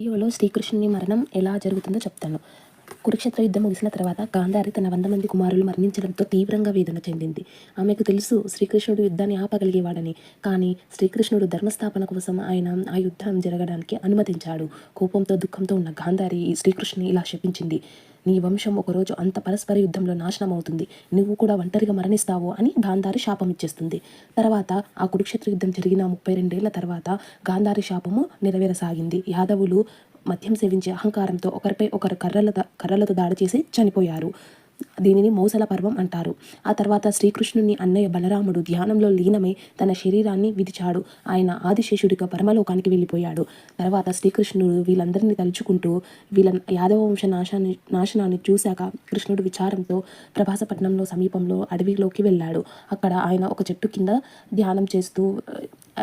వీడియోలో శ్రీకృష్ణుని మరణం ఎలా జరుగుతుందో చెప్తాను. కురుక్షేత్ర యుద్ధం ముగిసిన తర్వాత గాంధారి తన వంద మంది కుమారులు మరణించడంతో తీవ్రంగా వేదన చెందింది. ఆమెకు తెలుసు శ్రీకృష్ణుడు యుద్ధాన్ని ఆపగలిగేవాడని. కానీ శ్రీకృష్ణుడు ధర్మస్థాపన కోసం ఆయన ఆ యుద్ధం జరగడానికి అనుమతించాడు. కోపంతో దుఃఖంతో ఉన్న గాంధారి శ్రీకృష్ణుని ఇలా శపించింది. నీ వంశం ఒకరోజు అంత పరస్పర యుద్ధంలో నాశనం అవుతుంది నువ్వు కూడా ఒంటరిగా మరణిస్తావు అని గాంధారి శాపం ఇచ్చేస్తుంది తర్వాత ఆ కురుక్షేత్ర యుద్ధం జరిగిన ముప్పై రెండేళ్ళ తర్వాత గాంధారి శాపము నెరవేరసాగింది. యాదవులు మద్యం సేవించే అహంకారంతో ఒకరిపై ఒకరు కర్రల కర్రలతో దాడి చేసి చనిపోయారు. దీనిని మౌసల పర్వం అంటారు. ఆ తర్వాత శ్రీకృష్ణుని అన్నయ్య బలరాముడు ధ్యానంలో లీనమై తన శరీరాన్ని విధిచాడు. ఆయన ఆదిశేషుడిగా పరమలోకానికి వెళ్ళిపోయాడు. తర్వాత శ్రీకృష్ణుడు వీళ్ళందరినీ తలుచుకుంటూ వీళ్ళ యాదవ వంశ నాశాన్ని నాశనాన్ని చూశాక కృష్ణుడు విచారంతో ప్రభాసపట్నంలో సమీపంలో అడవిలోకి వెళ్ళాడు. అక్కడ ఆయన ఒక చెట్టు కింద ధ్యానం చేస్తూ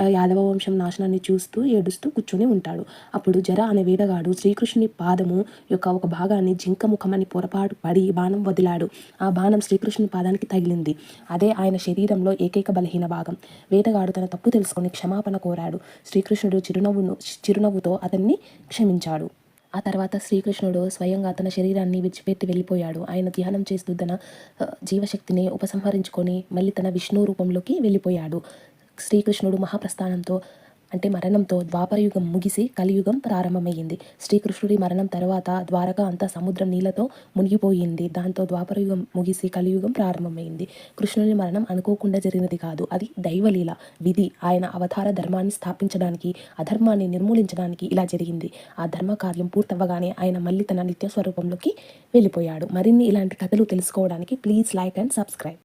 యాదవ వంశం నాశనాన్ని చూస్తూ ఏడుస్తూ కూర్చొని ఉంటాడు. అప్పుడు జర అనే వేదగాడు శ్రీకృష్ణుని పాదము యొక్క ఒక భాగాన్ని జింక ముఖమని పొరపాటు పడి బాణం వదిలాడు. ఆ బాణం శ్రీకృష్ణుని పాదానికి తగిలింది. అదే ఆయన శరీరంలో ఏకైక బలహీన భాగం. వేటగాడు తన తప్పు తెలుసుకొని క్షమాపణ కోరాడు. శ్రీకృష్ణుడు చిరునవ్వును చిరునవ్వుతో అతన్ని క్షమించాడు. ఆ తర్వాత శ్రీకృష్ణుడు స్వయంగా తన శరీరాన్ని విడిచిపెట్టి వెళ్ళిపోయాడు. ఆయన ధ్యానం చేస్తూ తన జీవశక్తిని ఉపసంహరించుకొని మళ్ళీ తన విష్ణు రూపంలోకి వెళ్ళిపోయాడు. శ్రీకృష్ణుడు మహాప్రస్థానంతో అంటే మరణంతో ద్వాపరయుగం ముగిసి కలియుగం ప్రారంభమైంది శ్రీకృష్ణుడి మరణం తర్వాత ద్వారక అంతా సముద్రం నీళ్ళతో మునిగిపోయింది. దాంతో ద్వాపరయుగం ముగిసి కలియుగం ప్రారంభమైంది కృష్ణుని మరణం అనుకోకుండా జరిగినది కాదు. అది దైవలీల విధి. ఆయన అవతార ధర్మాన్ని స్థాపించడానికి అధర్మాన్ని నిర్మూలించడానికి ఇలా జరిగింది. ఆ ధర్మ కార్యం పూర్తవ్వగానే ఆయన మళ్ళీ తన నిత్య స్వరూపంలోకి వెళ్ళిపోయాడు. మరిన్ని ఇలాంటి కథలు తెలుసుకోవడానికి ప్లీజ్ లైక్ అండ్ సబ్స్క్రైబ్.